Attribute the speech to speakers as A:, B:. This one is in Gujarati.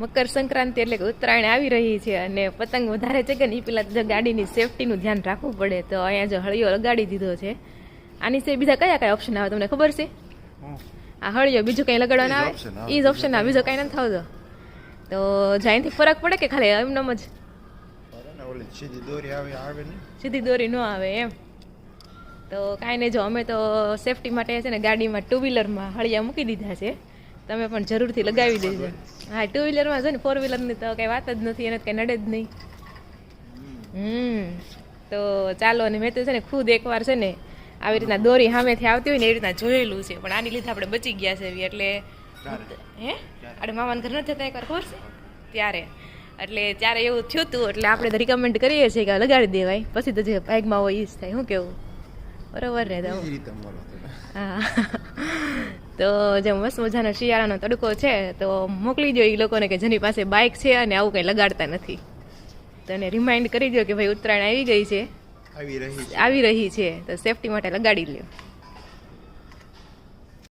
A: મકર સંક્રાંતિ એટલે કે ઉત્તરાયણ આવી રહી છે અને પતંગ વધારે છે કે નહીં પેલા ગાડીની સેફટીનું ધ્યાન રાખવું પડે. તો અહીંયા જો હળિયો લગાડી દીધો છે. આની સિવાય બીજા કયા કયા ઓપ્શન આવે તમને ખબર છે? આ હળિયો બીજું કંઈ લગાડવાના આવે? એ જ ઓપ્શન આવે. બીજો કંઈ નથી આવતો. તો જાયથી ફરક પડે કે ખાલી એમનેમ જ?
B: સીધી દોરી ન?
A: આવે એમ. તો કાંઈ નહીં જો અમે તો સેફટી માટે છે ને ગાડીમાં ટુ વ્હીલરમાં હળિયા મૂકી દીધા છે. તમે પણ જરૂરથી લગાવી દેજો. હા ટુ વ્હીલરમાં છે ને ફોર વ્હીલરની તો કંઈ વાત જ નથી એને કંઈ નડે જ નહીં. હમ તો ચાલો અને મેં તો છે ને ખુદ એકવાર છે ને આવી રીતના દોરી સામેથી આવતી હોય ને એવી રીતના જોયેલું છે પણ આની લીધે આપણે બચી ગયા છે એટલે હે? આપણે મામાના ઘર નથી જતા એકવાર ખબર છે? ત્યારે. એટલે ત્યારે એવું થયું હતું એટલે આપણે તો રિકમેન્ડ કરીએ છીએ કે લગાડી દેવાય. પછી તો જે બાઇકમાં હોય એ જ થાય શું કેવું? બરોબર ને
B: એ તમે.
A: હા. તો જે મસ્ત મજાનો શિયાળાનો તડકો છે તો મોકલી દો એ લોકોને કે જેની પાસે બાઇક છે અને આવું કંઈ લગાડતા નથી. તો એને રિમાઇન્ડ કરી દો કે ભાઈ ઉત્તરાયણ આવી ગઈ છે.
B: આવી રહી છે.
A: આવી રહી છે. તો સેફટી માટે લગાડી લ્યો.